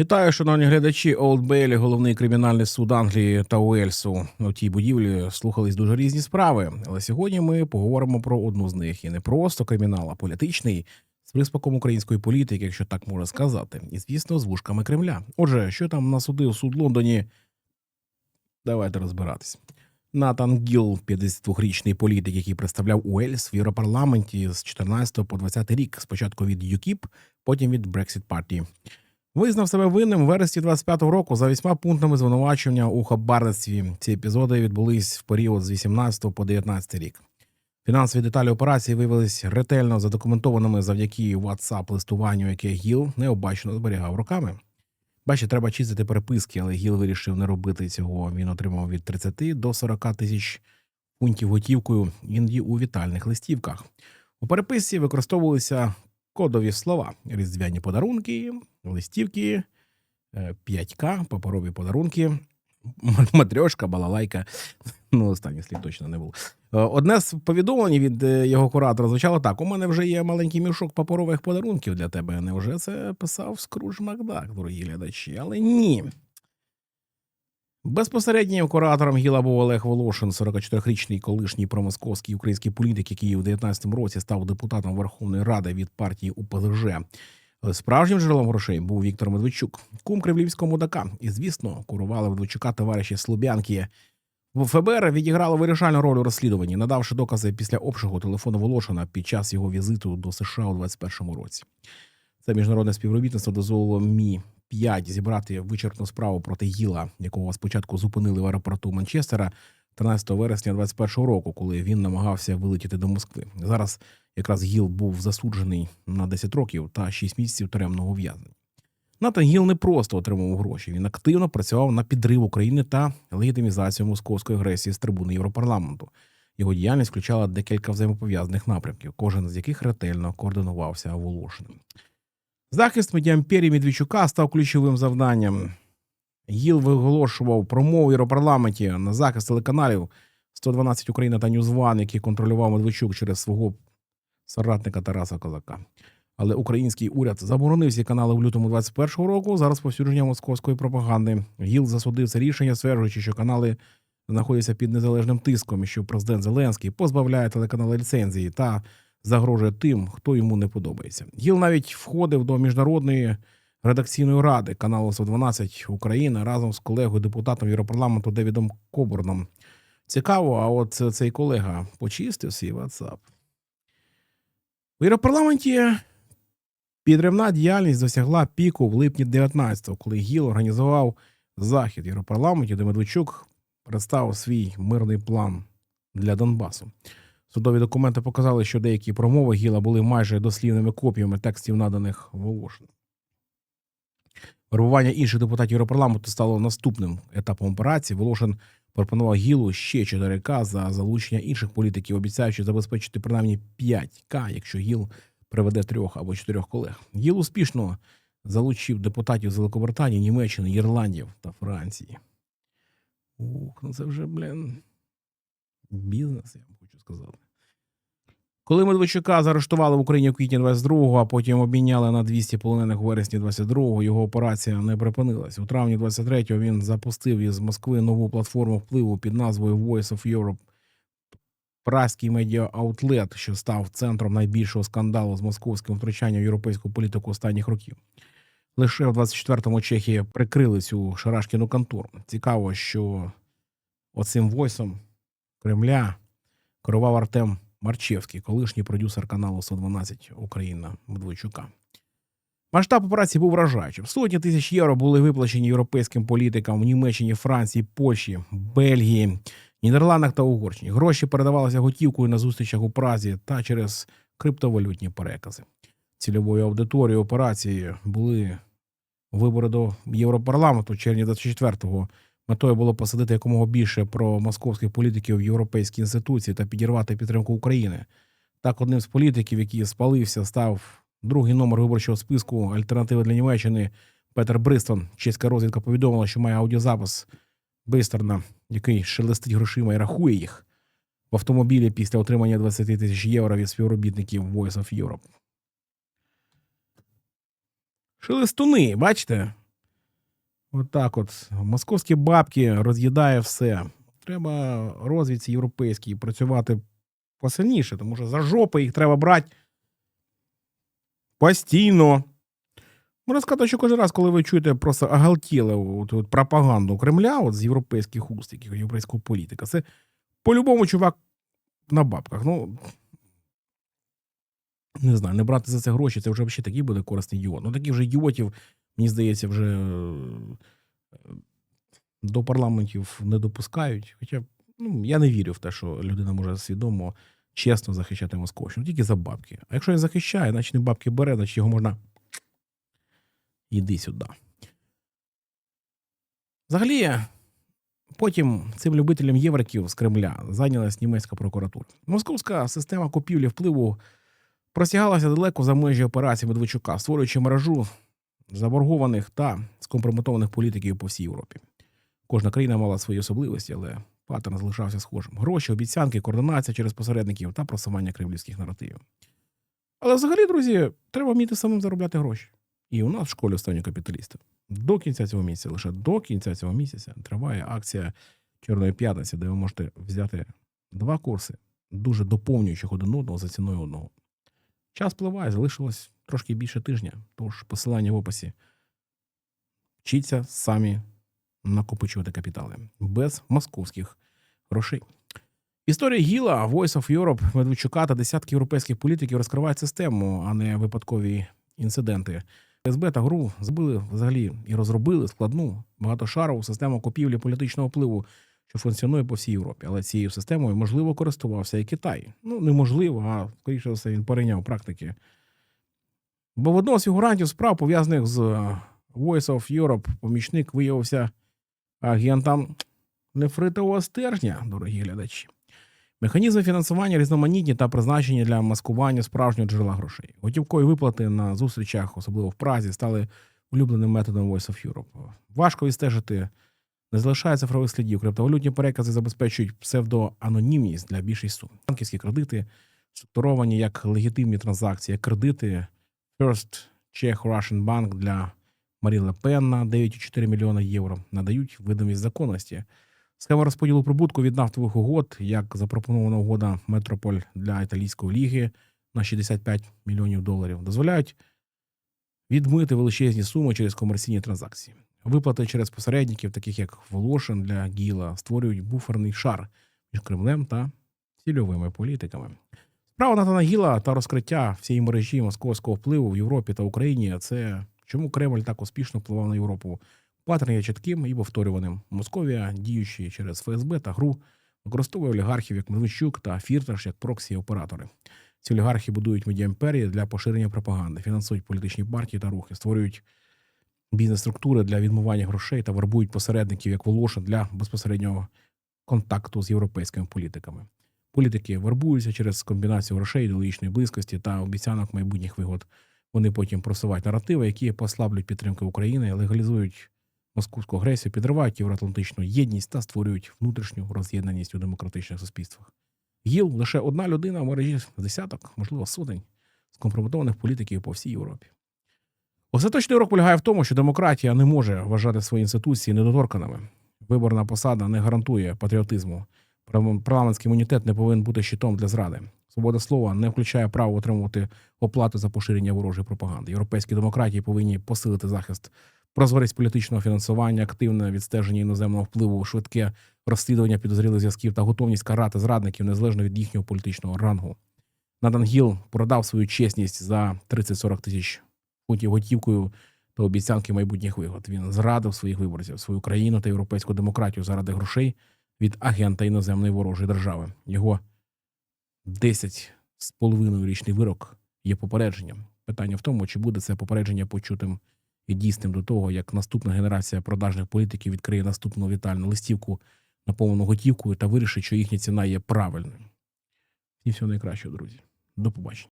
Вітаю, шановні глядачі. Олд Бейлі, головний кримінальний суд Англії та Уельсу. У тій будівлі слухались дуже різні справи. Але сьогодні ми поговоримо про одну з них і не просто кримінал, а політичний з приспаком української політики, якщо так можна сказати, і звісно, з вушками Кремля. Отже, що там насудив суд Лондоні? Давайте розбиратись. Натан Гіл, 52-річний політик, який представляв Уельс в Європарламенті з 14 по 20 рік, спочатку від ЮКІП, потім від Brexit Party. Визнав себе винним в вересні 25-го року за вісьма пунктами звинувачення у хабарництві. Ці епізоди відбулись в період з 18 по 19 рік. Фінансові деталі операції виявились ретельно задокументованими завдяки whatsapp листуванню, яке Гіл необачно зберігав роками. Бачите, треба чистити переписки, але Гіл вирішив не робити цього. Він отримав від 30 до 40 тисяч фунтів готівкою, іноді у вітальних листівках. У переписці використовувалися кодові слова: різдвяні подарунки, листівки, е, 5К, паперові подарунки, матрьошка, балалайка. Ну, останній слід точно не був. Е, Одне з повідомлень від е, його куратора звучало так: у мене вже є маленький мішок паперових подарунків для тебе. Невже це писав Скрудж Макдак, дорогі глядачі? Але ні. Безпосереднім куратором Гіла був Олег Волошин, 44-річний колишній промосковський український політик, який у 19-му році став депутатом Верховної Ради від партії УПЗЖ. Справжнім джерелом грошей був Віктор Медведчук, кум кремлівського мудака. І, звісно, курували Медведчука товариші Слобянки. В ФБР відіграло вирішальну роль у розслідуванні, надавши докази після обшуку телефону Волошина під час його візиту до США у 21-му році. Це міжнародне співробітництво дозволило Мі 5 зібрати вичерпну справу проти Гіла, якого спочатку зупинили в аеропорту Манчестера 13 вересня 21 року, коли він намагався вилетіти до Москви. Зараз якраз Гіл був засуджений на 10 років та 6 місяців тюремного ув'язнення. Натан Гіл не просто отримав гроші, він активно працював на підрив України та легітимізацію московської агресії з трибуни Європарламенту. Його діяльність включала декілька взаємопов'язаних напрямків, кожен з яких ретельно координувався Волошиним. Захист медіампері Медведчука став ключовим завданням. Гіл виголошував промову в Європарламенті на захист телеканалів 112 Україна та Ньюзван, які контролював Медведчук через свого соратника Тараса Козака. Але український уряд заборонив ці канали в лютому 21-го року за розповсюдження московської пропаганди. Гіл засудив це рішення, стверджуючи, що канали знаходяться під незалежним тиском, і що президент Зеленський позбавляє телеканали ліцензії та загрожує тим, хто йому не подобається. Гіл навіть входив до міжнародної редакційної ради каналу 112 Україна разом з колегою депутатом Європарламенту Девідом Кобурном. Цікаво, а от цей колега почистив свій WhatsApp. У Європарламенті підривна діяльність досягла піку в липні 19-го, коли Гіл організував захід Європарламенті, де Медведчук представив свій мирний план для Донбасу. Судові документи показали, що деякі промови Гіла були майже дослівними копіями текстів, наданих Волошиним. Вербування інших депутатів Європарламенту стало наступним етапом операції. Волошин пропонував Гілу ще 4К за залучення інших політиків, обіцяючи забезпечити принаймні 5К, якщо Гіл приведе трьох або чотирьох колег. Гіл успішно залучив депутатів з Великобританії, Німеччини, Єрландів та Франції. Ух, ну це вже, блін, бізнес, я хочу сказати. Коли Медведчука заарештували в Україні в квітні 22-го, а потім обміняли на 200 полонених у вересні 22-го, його операція не припинилась. У травні 23-го він запустив із Москви нову платформу впливу під назвою Voice of Europe. Праський медіа-аутлет, що став центром найбільшого скандалу з московським втручанням в європейську політику останніх років. Лише в 24-му Чехії прикрили цю шарашкіну контору. Цікаво, що оцим войсом Кремля керував Артем Марчевський, колишній продюсер каналу 112 Україна Медведчука. Масштаб операції був вражаючим. Сотні тисяч євро були виплачені європейським політикам в Німеччині, Франції, Польщі, Бельгії, Нідерландах та Угорщині. Гроші передавалися готівкою на зустрічах у Празі та через криптовалютні перекази. Цільовою аудиторією операції були вибори до Європарламенту в червні 24-го. Метою було посадити якомога більше про московських політиків в європейські інституції та підірвати підтримку України. Так, одним з політиків, який спалився, став другий номер виборчого списку альтернативи для Німеччини Петер Бристон. Чеська розвідка повідомила, що має аудіозапис Бистерна, який шелестить грошима і рахує їх в автомобілі після отримання 20 тисяч євро від співробітників Voice of Europe. Шелестуни, бачите? Отак, от, московські бабки роз'їдає все. Треба розвідці європейській працювати посильніше, тому що за жопи їх треба брати постійно. Можна сказати, що кожен раз, коли ви чуєте просто от, от пропаганду Кремля от з європейських уст, яких європейського політика, це по-любому чувак на бабках. Ну, не знаю, не брати за це гроші, це вже взагалі такий буде корисний ідіот. Ну, таких вже ідіотів, мені здається, вже е, до парламентів не допускають. Хоча ну, я не вірю в те, що людина може свідомо, чесно захищати Московщину, тільки за бабки. А якщо він захищає, значить не бабки бере, значить його можна. Іди сюди. Взагалі, потім цим любителям євриків з Кремля зайнялась німецька прокуратура. Московська система купівлі впливу простягалася далеко за межі операції Медведчука, створюючи мережу заборгованих та скомпрометованих політиків по всій Європі. Кожна країна мала свої особливості, але паттерн залишався схожим: гроші, обіцянки, координація через посередників та просування кремлівських наративів. Але взагалі, друзі, треба вміти самим заробляти гроші. І у нас в школі останнього капіталіста до кінця цього місяця, лише до кінця цього місяця, триває акція Чорної п'ятниці, де ви можете взяти два курси, дуже доповнюючих один одного за ціною одного. Час пливає, залишилось трошки більше тижня, тож посилання в описі. Вчіться самі накопичувати капітали без московських грошей. Історія Гіла, Voice of Europe, Медведчука та десятки європейських політиків розкривають систему, а не випадкові інциденти. СБ та ГРУ збили взагалі і розробили складну багатошарову систему купівлі політичного впливу, що функціонує по всій Європі. Але цією системою можливо користувався і Китай. Ну неможливо, а скоріше все він перейняв практики. Бо в одного з фігурантів справ, пов'язаних з Voice of Europe, помічник виявився агентом нефритового стержня, дорогі глядачі. Механізми фінансування різноманітні та призначені для маскування справжнього джерела грошей. Готівкові виплати на зустрічах, особливо в Празі, стали улюбленим методом Voice of Europe. Важко відстежити, не залишає цифрових слідів. Криптовалютні перекази забезпечують псевдоанонімність для більших сум. Банківські кредити структуровані як легітимні транзакції, як кредити First Czech Russian Bank для Марі Ле Пен на 9,4 мільйона євро надають видимість законності. Схема розподілу прибутку від нафтових угод, як запропонована угода Метрополь для італійської ліги на 65 мільйонів доларів, дозволяють відмити величезні суми через комерційні транзакції. Виплати через посередників, таких як Волошин для Гіла, створюють буферний шар між Кремлем та цільовими політиками. Справа Натана Гіла та розкриття всієї мережі московського впливу в Європі та Україні це чому Кремль так успішно впливав на Європу. Паттерн є чітким і повторюваним. Московія, діючи через ФСБ та ГРУ, використовує олігархів як Медведчук та Фірташ як проксі-оператори. Ці олігархи будують медіаімперії для поширення пропаганди, фінансують політичні партії та рухи, створюють бізнес-структури для відмивання грошей та вербують посередників як Волошин для безпосереднього контакту з європейськими політиками. Політики вербуються через комбінацію грошей, ідеологічної близькості та обіцянок майбутніх вигод. Вони потім просувають наративи, які послаблюють підтримку України, легалізують московську агресію, підривають євроатлантичну єдність та створюють внутрішню роз'єднаність у демократичних суспільствах. Гіл лише одна людина в мережі десяток, можливо, сотень скомпрометованих політиків по всій Європі. Остаточний урок полягає в тому, що демократія не може вважати свої інституції недоторканими. Виборна посада не гарантує патріотизму. Парламентський імунітет не повинен бути щитом для зради. Свобода слова не включає право отримувати оплату за поширення ворожої пропаганди. Європейські демократії повинні посилити захист прозорість політичного фінансування, активне відстеження іноземного впливу, швидке розслідування підозрілих зв'язків та готовність карати зрадників незалежно від їхнього політичного рангу. Надан Гіл продав свою чесність за 30-40 тисяч фунтів готівкою та обіцянки майбутніх вигод. Він зрадив своїх виборців, свою країну та європейську демократію заради грошей від агента іноземної ворожої держави. Його 10 з половиною річний вирок є попередженням. Питання в тому, чи буде це попередження почутим і дійсним до того, як наступна генерація продажних політиків відкриє наступну вітальну листівку, наповнену готівкою та вирішить, що їхня ціна є правильною. І всього найкращого, друзі. До побачення.